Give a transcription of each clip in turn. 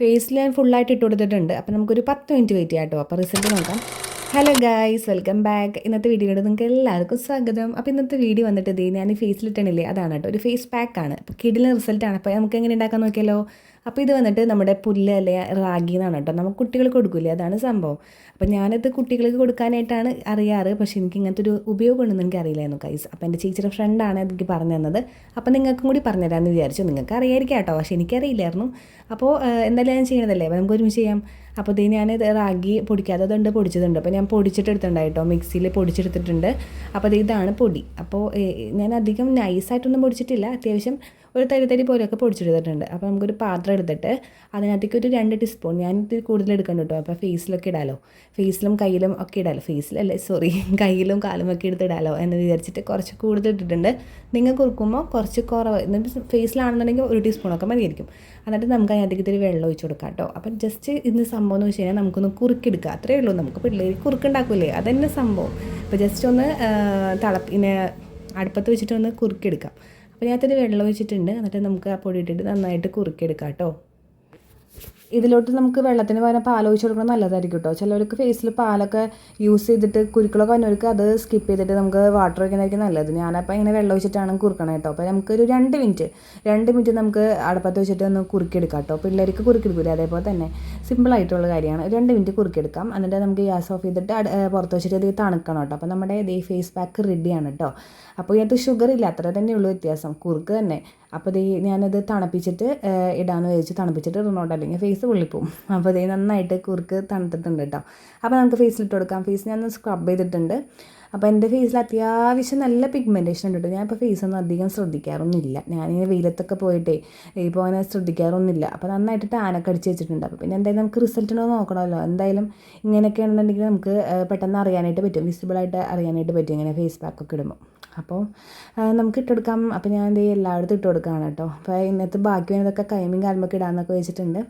ഫേസിൽ ഞാൻ ഫുള്ളായിട്ട് ഇട്ട് കൊടുത്തിട്ടുണ്ട്. അപ്പോൾ നമുക്കൊരു പത്ത് മിനിറ്റ് വെയിറ്റ് ചെയ്യാം കേട്ടോ അപ്പോൾ റിസൾട്ട് നോക്കാം. ഹലോ ഗായ്സ് വെൽക്കം ബാക്ക് ഇന്നത്തെ വീഡിയോയുടെ നിങ്ങൾക്ക് എല്ലാവർക്കും സ്വാഗതം. അപ്പോൾ ഇന്നത്തെ വീഡിയോ വന്നിട്ട് ഇതേ ഞാൻ ഫേസിലിട്ടണില്ലേ അതാണ് കേട്ടോ. ഒരു ഫേസ് പാക്കാണ് അപ്പോൾ കിടിലെ റിസൾട്ടാണ് അപ്പോൾ നമുക്ക് എങ്ങനെ ഉണ്ടാക്കാൻ നോക്കിയാലോ? അപ്പോൾ ഇത് വന്നിട്ട് നമ്മുടെ പുല്ല് അല്ലെ റാഗി എന്നാണ് കേട്ടോ. നമുക്ക് കുട്ടികൾക്ക് കൊടുക്കില്ലേ അതാണ് സംഭവം. അപ്പോൾ ഞാനത് കുട്ടികൾക്ക് കൊടുക്കാനായിട്ടാണ് അറിയാറ്. പക്ഷേ എനിക്ക് ഇങ്ങനത്തെ ഒരു ഉപയോഗം ഉണ്ടെന്ന് എനിക്ക് അറിയില്ലായിരുന്നു കൈസ് അപ്പോൾ എന്റെ ചേച്ചിയുടെ ഫ്രണ്ടാണ് എനിക്ക് പറഞ്ഞു തന്നത്. അപ്പോൾ നിങ്ങൾക്കും കൂടി പറഞ്ഞു തരാമെന്ന് വിചാരിച്ചു. നിങ്ങൾക്ക് അറിയായിരിക്കാം കേട്ടോ. പക്ഷേ എനിക്കറിയില്ലായിരുന്നു. അപ്പോൾ എന്തായാലും ഞാൻ ചെയ്യണതല്ലേ? അപ്പോൾ നമുക്ക് ഒരുമിച്ച് ചെയ്യാം. അപ്പോൾ ഇത് ഞാൻ റാഗി പൊടിക്കാത്തതുണ്ട് പൊടിച്ചതുണ്ട്. അപ്പോൾ ഞാൻ പൊടിച്ചിട്ട് എടുത്തിട്ടുണ്ടായിട്ടോ മിക്സിയിൽ പൊടിച്ചെടുത്തിട്ടുണ്ട്. അപ്പോൾ ഇത് ഇതാണ് പൊടി. അപ്പോൾ ഞാൻ അധികം നൈസായിട്ടൊന്നും പൊടിച്ചിട്ടില്ല. അത്യാവശ്യം ഒരു തരി തരി പോലെയൊക്കെ പൊടിച്ചെടുത്തിട്ടുണ്ട് അപ്പോൾ നമുക്കൊരു പാത്രം എടുത്തിട്ട് അതിനകത്തേക്ക് ഒരു രണ്ട് ടീസ്പൂൺ ഞാൻ ഇത് കൂടുതൽ എടുക്കണം കേട്ടോ. അപ്പോൾ ഫേസിലൊക്കെ ഇടാലോ. ഫേസിലും കയ്യിലും ഒക്കെ ഇടാലോ. ഫേസിലല്ലേ സോറി കയ്യിലും കാലും ഒക്കെ എടുത്തിടാലോ എന്ന് വിചാരിച്ചിട്ട് കുറച്ച് കൂടുതൽ ഇട്ടിട്ടുണ്ട്. നിങ്ങൾ കുറുക്കുമ്പോൾ കുറച്ച് കുറവ് എന്നിട്ട് ഫേസിലാണെന്നുണ്ടെങ്കിൽ ഒരു ടീസ്പൂണൊക്കെ മതിയായിരിക്കും. എന്നിട്ട് നമുക്ക് അതിനകത്തേക്ക് ഇത്തിരി വെള്ളം ഒഴിച്ച് കൊടുക്കാം കേട്ടോ. അപ്പം ജസ്റ്റ് ഇന്ന് സംഭവം എന്ന് വെച്ച് കഴിഞ്ഞാൽ നമുക്കൊന്ന് കുറുക്കെടുക്കുക അത്രയേ ഉള്ളൂ നമുക്ക്. പിള്ളേർ കുറുക്കുണ്ടാക്കൂലേ? അതന്നെ സംഭവം. അപ്പോൾ ജസ്റ്റ് ഒന്ന് തിളപ്പിനെ അടുപ്പത്ത് വെച്ചിട്ട് ഒന്ന് അപ്പോൾ ഞാനത്തിരി വെള്ളം ഒഴിച്ചിട്ടുണ്ട്. എന്നിട്ട് നമുക്ക് ആ പൊടി ഇട്ടിട്ട് നന്നായിട്ട് കുറുക്കിയെടുക്കാം കേട്ടോ ഇതിലോട്ട് നമുക്ക് വെള്ളത്തിന് പകരം പാൽ ഒഴിച്ച് കൊടുക്കുന്നത് നല്ലതായിരിക്കും കേട്ടോ ചിലവർക്ക് ഫേസിൽ പാലൊക്കെ യൂസ് ചെയ്തിട്ട് കുരുക്കളൊക്കെ വന്നവർക്ക് അത് സ്കിപ്പ് ചെയ്തിട്ട് നമുക്ക് വാട്ടർ ഒഴിക്കുന്നതായിരിക്കും നല്ലത്. ഞാനപ്പോൾ ഇങ്ങനെ വെള്ളം ഒഴിച്ചിട്ടാണ് കുറുക്കണം കേട്ടോ അപ്പോൾ നമുക്കൊരു രണ്ട് മിനിറ്റ് രണ്ട് മിനിറ്റ് നമുക്ക് അടുപ്പത്ത് വെച്ചിട്ട് ഒന്ന് കുറുക്കിയെടുക്കാം കേട്ടോ പിള്ളേർക്ക് കുറുക്കിയെടുക്കില്ല അതേപോലെ തന്നെ. സിമ്പിളായിട്ടുള്ള കാര്യമാണ്. രണ്ട് മിനിറ്റ് കുറുക്കിയെടുക്കാം. എന്നിട്ട് നമുക്ക് ഗ്യാസ് ഓഫ് ചെയ്തിട്ട് പുറത്ത് വെച്ചിട്ട് ഇത് തണുക്കണം കേട്ടോ. അപ്പോൾ നമ്മുടെ ഈ ഫേസ് പാക്ക് റെഡിയാണ് കേട്ടോ. അപ്പോൾ ഇതിനകത്ത് ഷുഗർ ഇല്ല. അത്ര തന്നെ ഉള്ളൂ വ്യത്യാസം. കുറുക്ക് തന്നെ. അപ്പോൾ ദേ ഞാനത് തണുപ്പിച്ചിട്ട് ഇടാന്ന് വെച്ച് തണുപ്പിച്ചിട്ട് ഇടണോട്ടോ അല്ലെങ്കിൽ ഫേസ് പൊള്ളിപ്പോവും അപ്പോൾ ദേ നന്നായിട്ട് കുറുക്ക് തണുത്തിട്ടുണ്ട് കേട്ടോ. അപ്പോൾ നമുക്ക് ഫേസിലിട്ട് കൊടുക്കാം. ഫേസ് ഞാൻ സ്ക്രബ് ചെയ്തിട്ടുണ്ട്. അപ്പോൾ എന്റെ ഫേസിൽ അത്യാവശ്യം നല്ല പിഗ്മെന്റേഷൻ ഉണ്ട് കേട്ടോ. ഞാനിപ്പോൾ ഫേസൊന്നും അധികം ശ്രദ്ധിക്കാറൊന്നുമില്ല. ഞാനിങ്ങനെ വെയിലത്തൊക്കെ പോയിട്ടേ ഇപ്പോൾ അങ്ങനെ ശ്രദ്ധിക്കാറൊന്നുമില്ല. അപ്പോൾ നന്നായിട്ട് ടാനൊക്കെ അടിച്ച് വെച്ചിട്ടുണ്ട്. അപ്പോൾ പിന്നെ എന്തായാലും നമുക്ക് റിസൾട്ടിനോ നോക്കണമല്ലോ. എന്തായാലും ഇങ്ങനെയൊക്കെ ആണെന്നുണ്ടെങ്കിൽ നമുക്ക് പെട്ടെന്ന് അറിയാനായിട്ട് പറ്റും. വിസിബിളായിട്ട് അറിയാനായിട്ട് പറ്റും ഇങ്ങനെ ഫേസ് പാക്കൊക്കെ ഇടുമ്പോൾ അപ്പോൾ നമുക്ക് ഇട്ടെടുക്കാം അപ്പോൾ ഞാൻ എന്ത് എല്ലായിടത്തും ഇട്ട് കേട്ടോ. അപ്പോൾ ഇന്നത്തെ ബാക്കി വരുന്നതൊക്കെ കൈമയും കാൽമൊക്കെ ഇടാമെന്നൊക്കെ വെച്ചിട്ടുണ്ട്.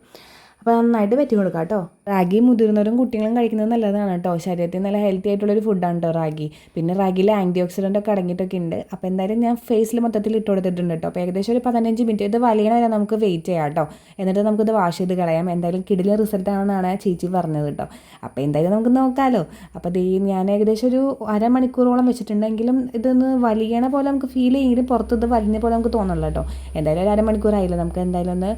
അപ്പോൾ നന്നായിട്ട് പറ്റി കൊടുക്കാം കേട്ടോ റാഗി മുതിർന്നവരും കുട്ടികളും കഴിക്കുന്നത് നല്ലതാണ് കേട്ടോ ശരീരത്തിൽ നല്ല ഹെൽത്തി ആയിട്ടുള്ളൊരു ഫുഡാണ് കേട്ടോ റാഗി. പിന്നെ റാഗിയിൽ ആന്റി ഓക്സിഡന്റ് ഒക്കെ അടങ്ങിയിട്ടൊക്കെ ഉണ്ട്. അപ്പോൾ എന്തായാലും ഞാൻ ഫേസിൽ മൊത്തത്തിൽ ഇട്ട് കൊടുത്തിട്ടുണ്ട് കേട്ടോ അപ്പോൾ ഏകദേശം ഒരു പതിനഞ്ച് മിനിറ്റ് ഇത് വലിയണ വരെ നമുക്ക് വെയിറ്റ് ചെയ്യാം കേട്ടോ എന്നിട്ട് നമുക്കിത് വാഷ് ചെയ്ത് കളയാം. എന്തായാലും കിടിലെ റിസൾട്ട് ആണെന്നാണ് ചേച്ചി പറഞ്ഞത് കേട്ടോ അപ്പോൾ എന്തായാലും നമുക്ക് നോക്കാമല്ലോ അപ്പോൾ ഇത് ഞാൻ ഏകദേശം ഒരു അരമണിക്കൂറോളം വെച്ചിട്ടുണ്ടെങ്കിലും ഇതൊന്ന് വലിയണ പോലെ നമുക്ക് ഫീൽ ചെയ്യെങ്കിലും ഇത് വലിഞ്ഞ പോലെ നമുക്ക് തോന്നുള്ളൂ കേട്ടോ എന്തായാലും ഒരു അരമണിക്കൂറായില്ല. നമുക്ക് എന്തായാലും ഒന്ന്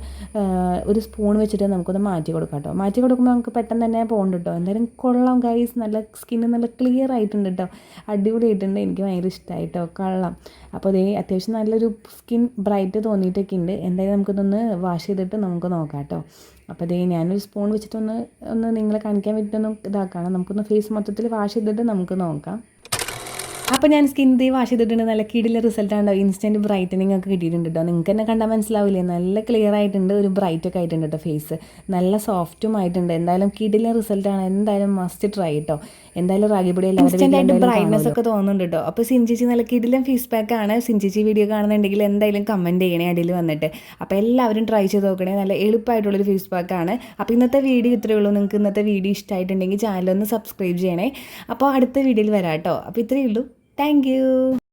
ഒരു സ്പൂൺ വെച്ചിട്ട് നമുക്കൊന്ന് മാറ്റി കൊടുക്കാം കേട്ടോ. മാറ്റി കൊടുക്കുമ്പോൾ നമുക്ക് പെട്ടെന്ന് തന്നെ പോകുന്നുണ്ട് കേട്ടോ. എന്തായാലും കൊള്ളാം ഗൈസ് നല്ല സ്കിന്ന് നല്ല ക്ലിയർ ആയിട്ടുണ്ട് കേട്ടോ. അടിപൊളിയായിട്ടുണ്ട് എനിക്ക് ഭയങ്കര ഇഷ്ടമായി കേട്ടോ. കൊള്ളാം. അപ്പോൾ അതേ അത്യാവശ്യം നല്ലൊരു സ്കിൻ ബ്രൈറ്റ് തോന്നിയിട്ടൊക്കെ ഉണ്ട്. എന്തായാലും നമുക്കിതൊന്ന് വാഷ് ചെയ്തിട്ട് നമുക്ക് നോക്കാം കേട്ടോ. അപ്പോൾ അതേ ഞാനൊരു സ്പൂൺ വെച്ചിട്ടൊന്ന് ഒന്ന് നിങ്ങളെ കാണിക്കാൻ വേണ്ടിയിട്ടൊന്ന് ഇതാക്കണം. നമുക്കൊന്ന് ഫേസ് മൊത്തത്തിൽ വാഷ് ചെയ്തിട്ട് നമുക്ക് നോക്കാം. അപ്പോൾ ഞാൻ സ്കിൻ ഡേ വാഷ് ചെയ്തിട്ടുണ്ട്. നല്ല കിടിലെ റിസൾട്ട് ആണ് ഇൻസ്റ്റന്റ് ബ്രൈറ്റനിങ് ഒക്കെ കിട്ടിയിട്ടുണ്ട് കേട്ടോ നിങ്ങൾക്ക് തന്നെ കണ്ടാൽ മനസ്സിലാവില്ലേ നല്ല ക്ലിയർ ആയിട്ടുണ്ട്. ഒരു ബ്രൈറ്റ് ഒക്കെ ആയിട്ടുണ്ട് കേട്ടോ ഫേസ് നല്ല സോഫ്റ്റും ആയിട്ടുണ്ട്. എന്തായാലും കിടിലെ റിസൾട്ട് ആണ്. എന്തായാലും മസ്റ്റ് ട്രൈ കേട്ടോ എന്തായാലും റാഗിപ്പൊടി എല്ലാവരും ബ്രൈറ്റ്നസ് ഒക്കെ തോന്നുന്നുണ്ട് കേട്ടോ അപ്പോൾ സിഞ്ചിച്ചി നല്ല കിടിലും ഫീസ് പാക്ക് ആണ്. സിഞ്ചിച്ചി വീഡിയോ കാണുന്നുണ്ടെങ്കിൽ എന്തായാലും കമന്റ് ചെയ്യണേ അടിയിൽ വന്നിട്ട്. അപ്പോൾ എല്ലാവരും ട്രൈ ചെയ്ത് നോക്കണേ. നല്ല എളുപ്പമായിട്ടുള്ളൊരു ഫേസ് പാക്ക് ആണ്. അപ്പോൾ ഇന്നത്തെ വീഡിയോ ഇത്രയേ ഉള്ളൂ. നിങ്ങൾക്ക് ഇന്നത്തെ വീഡിയോ ഇഷ്ടമായിട്ടുണ്ടെങ്കിൽ ചാനലൊന്ന് സബ്സ്ക്രൈബ് ചെയ്യണേ. അപ്പോൾ അടുത്ത വീഡിയോയിൽ വരാം കേട്ടോ അപ്പോൾ ഇത്രയേ ഉള്ളൂ. Thank you.